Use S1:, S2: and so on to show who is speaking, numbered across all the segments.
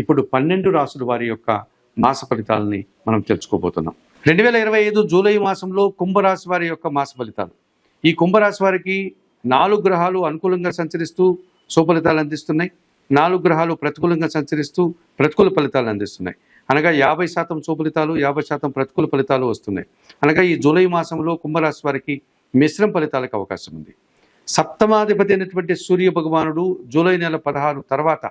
S1: ఇప్పుడు పన్నెండు రాసుల వారి యొక్క మాస ఫలితాలని మనం తెలుసుకోబోతున్నాం. రెండు వేల ఇరవై ఐదు జూలై మాసంలో కుంభరాశి వారి యొక్క మాస ఫలితాలు. ఈ కుంభరాశి వారికి నాలుగు గ్రహాలు అనుకూలంగా సంచరిస్తూ సుఫలితాలు అందిస్తున్నాయి. నాలుగు గ్రహాలు ప్రతికూలంగా సంచరిస్తూ ప్రతికూల ఫలితాలు అందిస్తున్నాయి. అనగా యాభై శాతం సుఫలితాలు యాభై శాతం ప్రతికూల ఫలితాలు వస్తున్నాయి. అనగా ఈ జూలై మాసంలో కుంభరాశి వారికి మిశ్రమ ఫలితాలకు అవకాశం ఉంది. సప్తమాధిపతి అయినటువంటి సూర్య భగవానుడు జూలై నెల పదహారు తర్వాత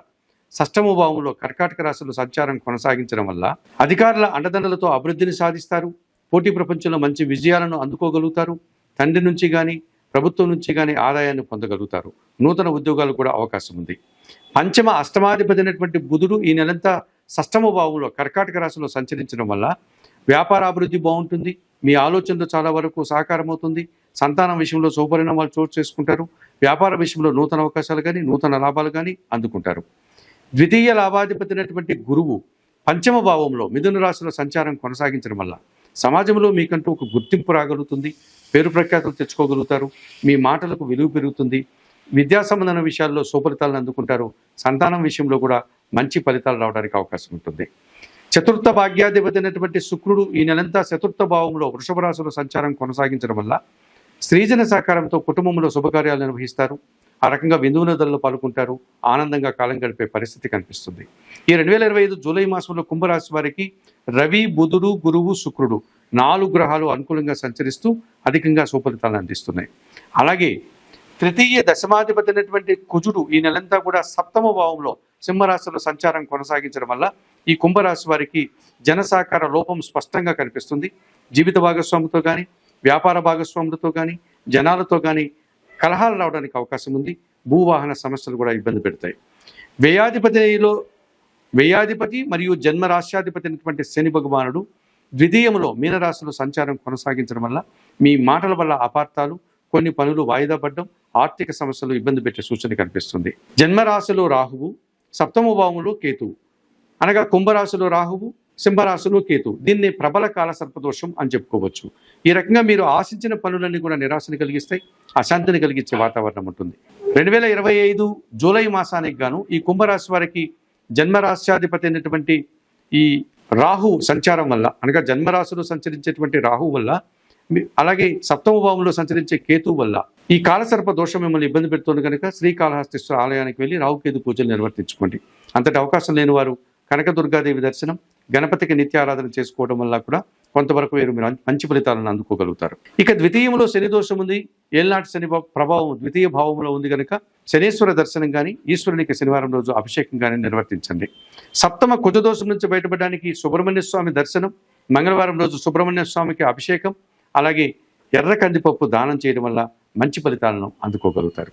S1: షష్టమ భావంలో కర్కాటక రాష్ట్రంలో సంచారం కొనసాగించడం వల్ల అధికారుల అండదండలతో అభివృద్ధిని సాధిస్తారు. పోటీ ప్రపంచంలో మంచి విజయాలను అందుకోగలుగుతారు. తండ్రి నుంచి కానీ ప్రభుత్వం నుంచి కానీ ఆదాయాన్ని పొందగలుగుతారు. నూతన ఉద్యోగాలు కూడా అవకాశం ఉంది. పంచమ అష్టమాధిపతి అయినటువంటి బుధుడు ఈ నెలంతా సష్టమ భావంలో కర్కాటక రాశిలో సంచరించడం వల్ల వ్యాపార అభివృద్ధి బాగుంటుంది. మీ ఆలోచనలు చాలా వరకు సహకారం అవుతుంది సంతానం విషయంలో శుభపరిణామాలు చోటు చేసుకుంటారు. వ్యాపార విషయంలో నూతన అవకాశాలు కానీ నూతన లాభాలు కానీ అందుకుంటారు. ద్వితీయ లాభాధిపతి అయినటువంటి గురువు పంచమ భావంలో మిథున రాశిలో సంచారం కొనసాగించడం వల్ల సమాజంలో మీకంటూ ఒక గుర్తింపు రాగలుగుతుంది పేరు ప్రఖ్యాతులు తెచ్చుకోగలుగుతారు మీ మాటలకు విలువ పెరుగుతుంది విద్యా సంబంధమైన విషయాల్లో సుఫలితాలను అందుకుంటారు సంతానం విషయంలో కూడా మంచి ఫలితాలు రావడానికి అవకాశం ఉంటుంది. చతుర్థ భాగ్యాధిపతి అయినటువంటి శుక్రుడు ఈ నెలంతా చతుర్థ భావంలో వృషభ రాశిలో సంచారం కొనసాగించడం వల్ల స్త్రీజన సహకారంతో కుటుంబంలో శుభకార్యాలు నిర్వహిస్తారు. ఆ రకంగా విందువునదల్లో పాల్గొంటారు. ఆనందంగా కాలం గడిపే పరిస్థితి కనిపిస్తుంది. ఈ రెండు వేల ఇరవై ఐదు జూలై మాసంలో కుంభరాశి వారికి రవి బుధుడు గురువు శుక్రుడు నాలుగు గ్రహాలు అనుకూలంగా సంచరిస్తూ అధికంగా సుఫలితాలను అందిస్తున్నాయి. అలాగే తృతీయ దశమాధిపతి అయినటువంటి కుజుడు ఈ నెలంతా కూడా సప్తమ భావంలో సింహరాశిలో సంచారం కొనసాగించడం వల్ల ఈ కుంభరాశి వారికి జనసాకార లోపం స్పష్టంగా కనిపిస్తుంది. జీవిత భాగస్వామితో కానీ వ్యాపార భాగస్వాములతో కానీ జనాలతో కానీ కలహాలు రావడానికి అవకాశం ఉంది. భూవాహన సమస్యలు కూడా ఇబ్బంది పెడతాయి. వ్యయాధిపతిలో వ్యయాధిపతి మరియు జన్మరాశ్యాధిపతి అయినటువంటి శని భగవానుడు ద్వితీయంలో మీనరాశిలో సంచారం కొనసాగించడం వల్ల మీ మాటల వల్ల అపార్థాలు కొన్ని పనులు వాయిదా పడడం ఆర్థిక సమస్యలు ఇబ్బంది పెట్టే సూచన కనిపిస్తుంది. జన్మరాశిలో రాహువు సప్తమ భావంలో కేతువు. అనగా కుంభరాశిలో రాహువు సింహరాశులు కేతు. దీన్ని ప్రబల కాల సర్పదోషం అని చెప్పుకోవచ్చు. ఈ రకంగా మీరు ఆశించిన పనులన్నీ కూడా నిరాశని కలిగిస్తాయి అశాంతిని కలిగించే వాతావరణం ఉంటుంది. రెండు వేల ఇరవై ఐదు జూలై మాసానికి గాను ఈ కుంభరాశి వారికి జన్మరాశ్యాధిపతి అయినటువంటి ఈ రాహు సంచారం వల్ల అనగా జన్మరాశులు సంచరించేటువంటి రాహు వల్ల అలాగే సప్తమ భావంలో సంచరించే కేతు వల్ల ఈ కాలసర్ప దోషం మిమ్మల్ని ఇబ్బంది పెడుతుంది కనుక శ్రీకాళహస్తీశ్వర ఆలయానికి వెళ్ళి రాహుకేతు పూజలు నిర్వర్తించుకోండి. అంతటి అవకాశం లేని వారు కనకదుర్గాదేవి దర్శనం గణపతికి నిత్య ఆరాధన చేసుకోవడం వల్ల కూడా కొంతవరకు వీరు మీరు మంచి ఫలితాలను అందుకోగలుగుతారు. ఇక ద్వితీయంలో శని దోషం ఉంది. ఏళ్ళనాటి శని ప్రభావం ద్వితీయ భావంలో ఉంది కనుక శనీశ్వర దర్శనం కానీ ఈశ్వరునికి శనివారం రోజు అభిషేకం కానీ నిర్వర్తించండి. సప్తమ కుజదోషం నుంచి బయటపడడానికి సుబ్రహ్మణ్య స్వామి దర్శనం మంగళవారం రోజు సుబ్రహ్మణ్య స్వామికి అభిషేకం అలాగే ఎర్ర కందిపప్పు దానం చేయడం వల్ల మంచి ఫలితాలను అందుకోగలుగుతారు.